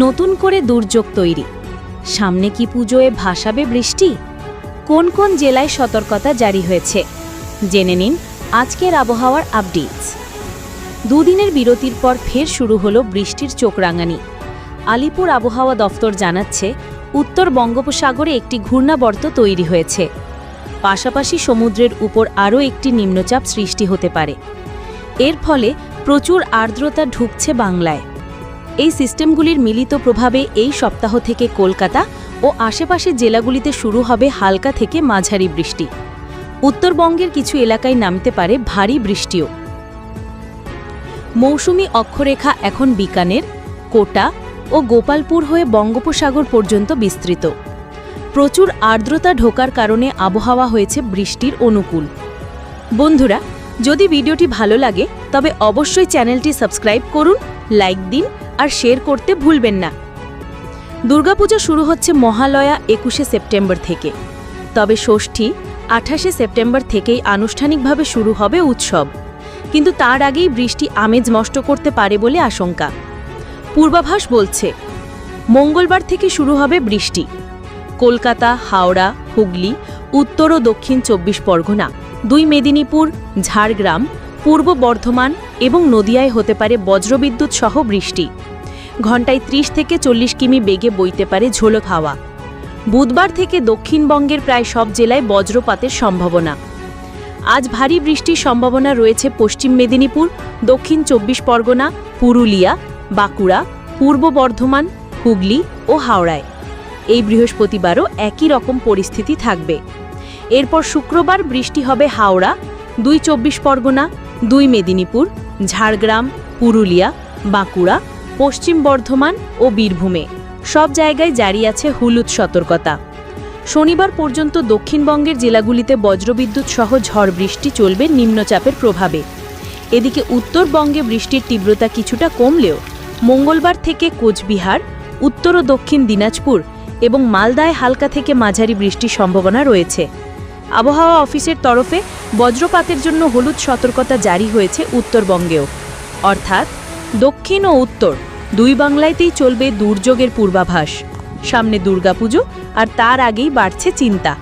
নতুন করে দুর্যোগ তৈরি। সামনে কি পুজোয় ভাসাবে বৃষ্টি? কোন কোন জেলায় সতর্কতা জারি হয়েছে? জেনে নিন আজকের আবহাওয়ার আপডেটস। দুদিনের বিরতির পর ফের শুরু হলো বৃষ্টির চোখ রাঙানি। আলিপুর আবহাওয়া দফতর জানাচ্ছে, উত্তর বঙ্গোপসাগরে একটি ঘূর্ণাবর্ত তৈরি হয়েছে। পাশাপাশি সমুদ্রের উপর আরও একটি নিম্নচাপ সৃষ্টি হতে পারে। এর ফলে প্রচুর আর্দ্রতা ঢুকছে বাংলায়। এই সিস্টেমগুলির মিলিত প্রভাবে এই সপ্তাহ থেকে কলকাতা ও আশেপাশের জেলাগুলিতে শুরু হবে হালকা থেকে মাঝারি বৃষ্টি। উত্তরবঙ্গের কিছু এলাকায় নামতে পারে ভারী বৃষ্টিও। মৌসুমি অক্ষরেখা এখন বিকানের, কোটা ও গোপালপুর হয়ে বঙ্গোপসাগর পর্যন্ত বিস্তৃত। প্রচুর আর্দ্রতা ঢোকার কারণে আবহাওয়া হয়েছে বৃষ্টির অনুকূল। বন্ধুরা, যদি ভিডিওটি ভালো লাগে, তবে অবশ্যই চ্যানেলটি সাবস্ক্রাইব করুন, লাইক দিন আর শেয়ার করতে ভুলবেন না। দুর্গাপুজো শুরু হচ্ছে মহালয়া একুশে সেপ্টেম্বর থেকে। তবে ষষ্ঠী আঠাশে সেপ্টেম্বর থেকেই আনুষ্ঠানিকভাবে শুরু হবে উৎসব। কিন্তু তার আগেই বৃষ্টি আমেজ নষ্ট করতে পারে বলে আশঙ্কা। পূর্বাভাস বলছে, মঙ্গলবার থেকে শুরু হবে বৃষ্টি। কলকাতা, হাওড়া, হুগলি, উত্তর ও দক্ষিণ চব্বিশ পরগনা, দুই মেদিনীপুর, ঝাড়গ্রাম, পূর্ব বর্ধমান এবং নদিয়ায় হতে পারে বজ্রবিদ্যুৎ সহ বৃষ্টি। ঘন্টায় ৩০ থেকে চল্লিশ কিমি বেগে বইতে পারে ঝোলক হাওয়া। বুধবার থেকে দক্ষিণবঙ্গের প্রায় সব জেলায় বজ্রপাতের সম্ভাবনা। আজ ভারী বৃষ্টির সম্ভাবনা রয়েছে পশ্চিম মেদিনীপুর, দক্ষিণ চব্বিশ পরগনা, পুরুলিয়া, বাঁকুড়া, পূর্ব বর্ধমান, হুগলি ও হাওড়ায়। এই বৃহস্পতিবারও একই রকম পরিস্থিতি থাকবে। এরপর শুক্রবার বৃষ্টি হবে হাওড়া, দুই চব্বিশ পরগনা, দুই মেদিনীপুর, ঝাড়গ্রাম, পুরুলিয়া, বাঁকুড়া পশ্চিম বর্ধমান ও বীরভূমে। সব জায়গায় জারি আছে হলুদ সতর্কতা। শনিবার পর্যন্ত দক্ষিণবঙ্গের জেলাগুলিতে বজ্রবিদ্যুৎ সহ ঝড় বৃষ্টি চলবে নিম্নচাপের প্রভাবে। এদিকে উত্তরবঙ্গে বৃষ্টির তীব্রতা কিছুটা কমলেও মঙ্গলবার থেকে কোচবিহার, উত্তর ও দক্ষিণ দিনাজপুর এবং মালদায় হালকা থেকে মাঝারি বৃষ্টির সম্ভাবনা রয়েছে। আবহাওয়া অফিসের তরফে বজ্রপাতের জন্য হলুদ সতর্কতা জারি হয়েছে উত্তরবঙ্গেও। অর্থাৎ দক্ষিণ ও উত্তর দুই বাংলায়তেই চলবে দুর্যোগের পূর্বাভাস। সামনে দুর্গাপুজো আর তার আগেই বাড়ছে চিন্তা।